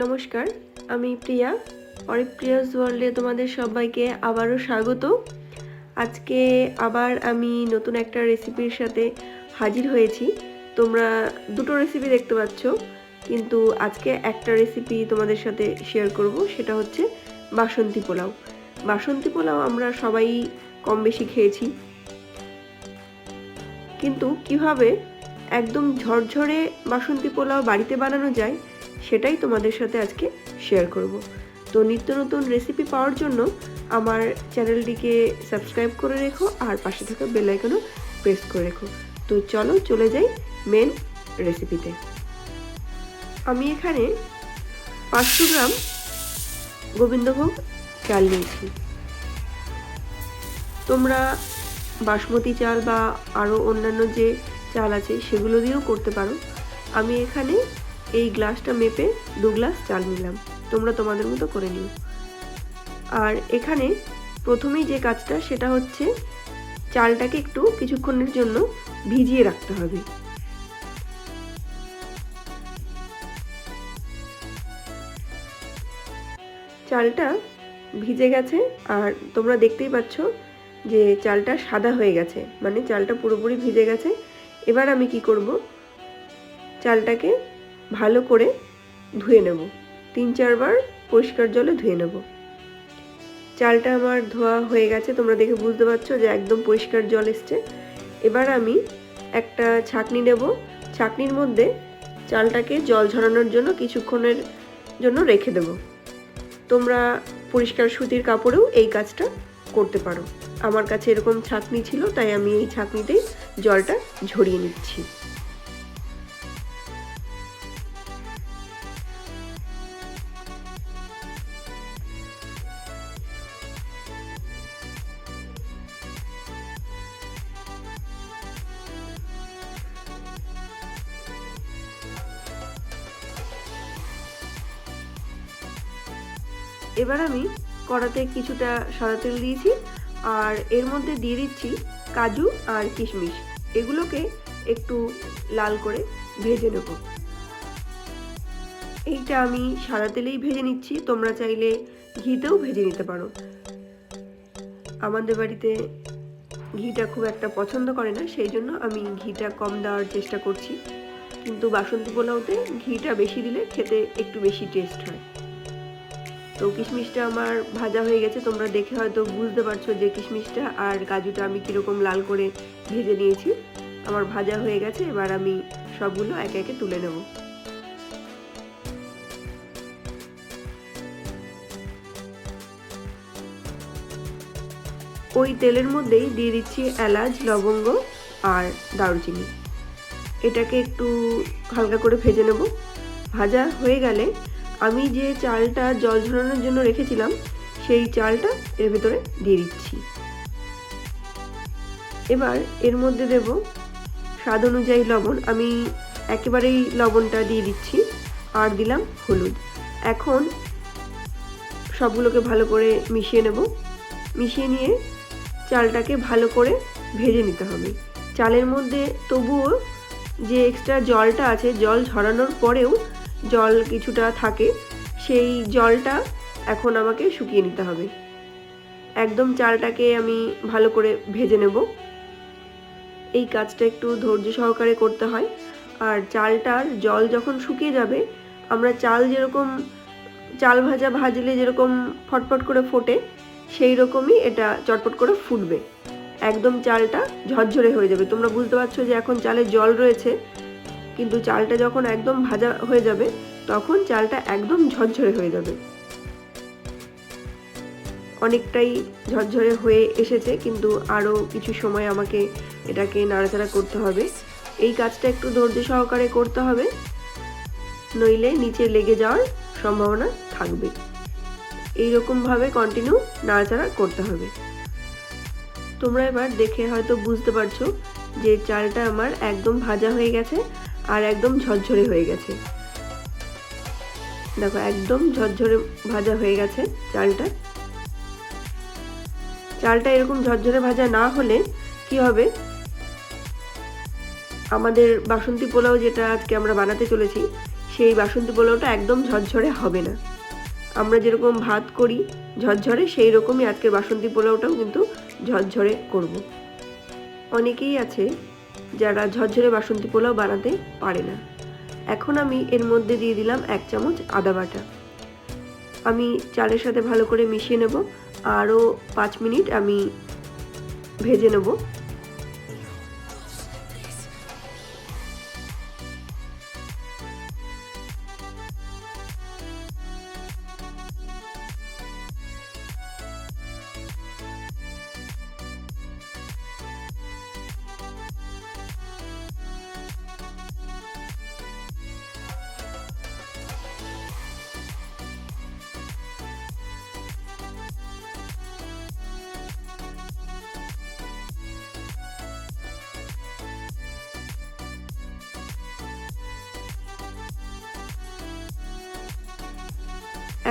নমস্কার, আমি প্রিয়া, অরিপ্রিয়াস ওয়ার্ল্ডে তোমাদের সবাইকে আবারও স্বাগত। আজকে আবার আমি নতুন একটা রেসিপির সাথে হাজির হয়েছি। তোমরা দুটো রেসিপি দেখতে পাচ্ছ, কিন্তু আজকে একটা রেসিপি তোমাদের সাথে শেয়ার করব, সেটা হচ্ছে বাসন্তী পোলাও। বাসন্তী পোলাও আমরা সবাই কম বেশি খেয়েছি। কিন্তু কীভাবে একদম ঝরঝরে বাসন্তী পোলাও বাড়িতে বানানো যায় সেটাই তোমাদের সাথে আজকে শেয়ার করব। তো নিত্য নতুন রেসিপি পাওয়ার জন্য আমার চ্যানেলটিকে সাবস্ক্রাইব করে রেখো আর পাশে থাকা বেল আইকনও প্রেস করে রেখো। তো চলো চলে যাই মেন রেসিপিতে আমি এখানে পাঁচশো গ্রাম গোবিন্দভোগ চাল নিয়েছি। তোমরা বাসমতি চাল বা আরও অন্যান্য যে চাল আছে সেগুলো দিয়েও করতে পারো। আমি এখানে এই গ্লাসটা মেপে দু গ্লাস চাল নিলাম। তোমরা তোমাদের মতো করে নিও। আর এখানে প্রথমেই যে কাজটা, সেটা হচ্ছে চালটাকে একটু কিছুক্ষণের জন্য ভিজিয়ে রাখতে হবে। চালটা ভিজে গেছে, আর তোমরা দেখতেই পাচ্ছ যে চালটা সাদা হয়ে গেছে। মানে চালটা পুরোপুরি ভিজে গেছে। এবার আমি কি করব? চালটাকে ভালো করে ধুয়ে নেব। তিন, চারবার পরিষ্কার জলে ধুয়ে নেব। চালটা আমার ধোয়া হয়ে গেছে, তোমরা দেখে বুঝতে পারছ যে একদম পরিষ্কার জল এসছে। এবার আমি একটা ছাকনি নেব। ছাকনির মধ্যে চালটাকে জল ঝরানোর জন্য কিছুক্ষণের জন্য রেখে দেব। তোমরা পরিষ্কার সুতির কাপড়েও এই কাজটা করতে পারো। আমার কাছে এরকম ছাকনি ছিল, তাই আমি এই ছাকনিতেই জলটা ঝরিয়ে নিচ্ছি। এবার আমি কড়াতে কিছুটা সাদা তেল দিয়েছি আর এর মধ্যে দিয়ে দিচ্ছি কাজু আর কিশমিশ। এগুলোকে একটু লাল করে ভেজে নেব। এইটা আমি সাদা তেলেই ভেজে নিচ্ছি, তোমরা চাইলে ঘিতেও ভেজে নিতে পারো। আমাদের বাড়িতে ঘিটা খুব একটা পছন্দ করে না, সেই জন্য আমি ঘিটা কম দেওয়ার চেষ্টা করছি। কিন্তু বাসন্তী পোলাওতে ঘিটা বেশি দিলে খেতে একটু বেশি টেস্ট হয়। তো কিশমিশটা আমার ভাজা হয়ে গেছে। তোমরা দেখে হয়তো বুঝতে পারছ যে কিশমিশটা আর কাজুটা আমি কীরকম লাল করে ভেজে নিয়েছি। আমার ভাজা হয়ে গেছে, এবার আমি সবগুলো একে একে তুলে নেব। ওই তেলের মধ্যেই দিয়ে দিচ্ছি এলাচ, লবঙ্গ আর দারুচিনি। এটাকে একটু হালকা করে ভেজে নেব। ভাজা হয়ে গেলে আমি যে চালটা জল ঝরানোর জন্য রেখেছিলাম, সেই চালটা এর ভেতরে দিয়ে দিচ্ছি। এবার এর মধ্যে দেব স্বাদ অনুযায়ী লবণ। আমি একেবারেই লবণটা দিয়ে দিচ্ছি আর দিলাম হলুদ। এখন সবগুলোকে ভালো করে মিশিয়ে নেব। মিশিয়ে নিয়ে চালটাকে ভালো করে ভেজে নিতে হবে। চালের মধ্যে তবুও যে এক্সট্রা জলটা আছে, জল ঝরানোর পরেও জল কিছুটা থাকে, সেই জলটা এখন আমাকে শুকিয়ে নিতে হবে। একদম চালটাকে আমি ভালো করে ভেজে নেব। এই কাজটা একটু ধৈর্য সহকারে করতে হয়। আর চালটার জল যখন শুকিয়ে যাবে, আমরা চাল যেরকম, চাল ভাজা ভাজলে যেরকম ফটফট করে ফোটে, সেই রকমই এটা চটপট করে ফুটবে। একদম চালটা ঝরঝরে হয়ে যাবে। তোমরা বুঝতে পারছ যে এখন চালে জল রয়েছে। কিন্তু চালটা যখন একদম ভাজা হয়ে যাবে, তখন চালটা একদম ঝরঝরে হয়ে যাবে। অনেকটাই ঝরঝরে হয়ে এসেছে, কিন্তু আরও কিছু সময় আমাকে এটাকে নাড়াচাড়া করতে হবে। এই কাজটা একটু ধৈর্য সহকারে করতে হবে, নইলে নিচে লেগে যাওয়ার সম্ভাবনা থাকবে। এইরকমভাবে কন্টিনিউ নাড়াচাড়া করতে হবে। তোমরা এবার দেখে হয়তো বুঝতে পারছ যে চালটা আমার একদম ভাজা হয়ে গেছে আর একদম ঝরঝরে হয়ে গেছে। দেখো, একদম ঝরঝরে ভাজা হয়ে গেছে চালটা। চালটা এরকম ঝরঝরে ভাজা না হলে কি হবে? আমাদের বাসন্তী পোলাও যেটা আজকে আমরা বানাতে চলেছি, সেই বাসন্তী পোলাওটা একদম ঝরঝরে হবে না। আমরা যেরকম ভাত করি ঝরঝরে, সেই রকমই আজকের বাসন্তী পোলাওটাও কিন্তু ঝরঝরে করব। অনেকেই আছে যারা ঝরঝরে বাসন্তী পোলাও বানাতে পারে না। এখন আমি এর মধ্যে দিয়ে দিলাম এক চামচ আদা বাটা। আমি চালের সাথে ভালো করে মিশিয়ে নেব। আরও পাঁচ মিনিট আমি ভেজে নেব।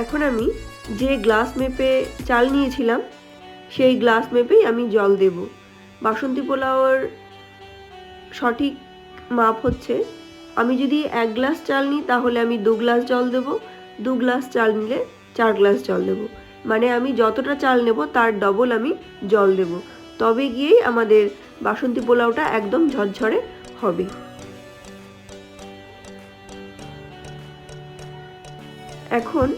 এখন আমি যে গ্লাস মেপে চাল নিয়েছিলাম, সেই গ্লাস মেপেই আমি জল দেব। বাসন্তী পোলাওর সঠিক মাপ হচ্ছে, আমি যদি এক গ্লাস চাল নিই তাহলে আমি দু গ্লাস জল দেব, দু গ্লাস চাল নিলে চার গ্লাস জল দেব। মানে আমি যতটা চাল নেব তার ডবল আমি জল দেব। তবে গিয়েই আমাদের বাসন্তী পোলাওটা একদম ঝরঝরে হবে। এখন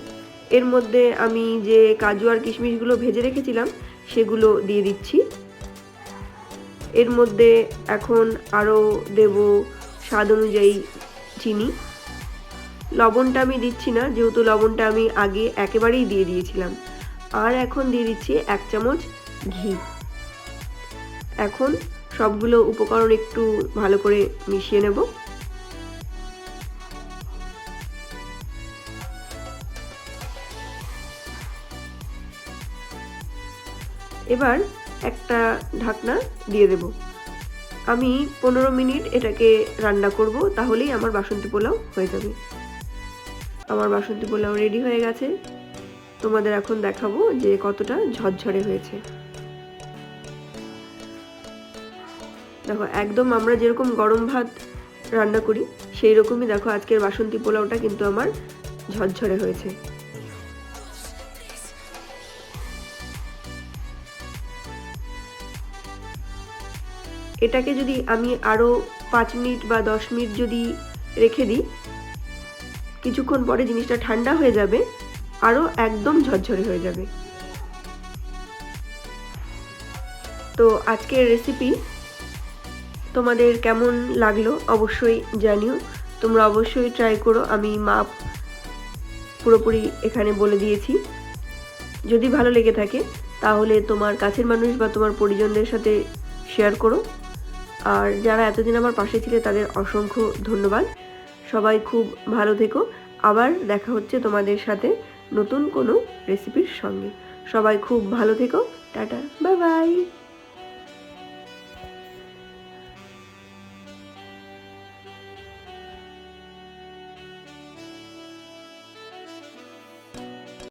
এর মধ্যে আমি যে কাজু আর কিশমিশগুলো ভেজে রেখেছিলাম, সেগুলো দিয়ে দিচ্ছি। এর মধ্যে এখন আরও দেব স্বাদ অনুযায়ী চিনি। লবণটা আমি দিচ্ছি না, যেহেতু লবণটা আমি আগে একেবারেই দিয়ে দিয়েছিলাম। আর এখন দিয়ে দিচ্ছি এক চামচ ঘি। এখন সবগুলো উপকরণ একটু ভালো করে মিশিয়ে নেব। এবার একটা ঢাকনা দিয়ে দেব। আমি পনেরো মিনিট এটাকে রান্না করব, তাহলেই আমার বাসন্তী পোলাও হয়ে যাবে। আমার বাসন্তী পোলাও রেডি হয়ে গেছে। তোমাদের এখন দেখাবো যে কতটা ঝরঝরে হয়েছে। দেখো, একদম আমরা যেরকম গরম ভাত রান্না করি সেই রকমই দেখো আজকের বাসন্তী পোলাওটা কিন্তু আমার ঝরঝরে হয়েছে। এটাকে যদি আমি আরও পাঁচ মিনিট বা দশ মিনিট যদি রেখে দিই, কিছুক্ষণ পরে জিনিসটা ঠান্ডা হয়ে যাবে আরও একদম ঝরঝরে হয়ে যাবে। তো আজকের রেসিপি তোমাদের কেমন লাগল অবশ্যই জানিও। তোমরা অবশ্যই ট্রাই করো, আমি মাপ পুরোপুরি এখানে বলে দিয়েছি। যদি ভালো লেগে থাকে, তাহলে তোমার কাছের মানুষ বা তোমার পরিজনদের সাথে শেয়ার করো। আর যারা এতদিন আমার পাশে ছিলে, তাদের অসংখ্য ধন্যবাদ। সবাই খুব ভালো থেকো। আবার দেখা হচ্ছে তোমাদের সাথে নতুন কোনো রেসিপির সঙ্গে। সবাই খুব ভালো থেকো। টাটা। Bye bye.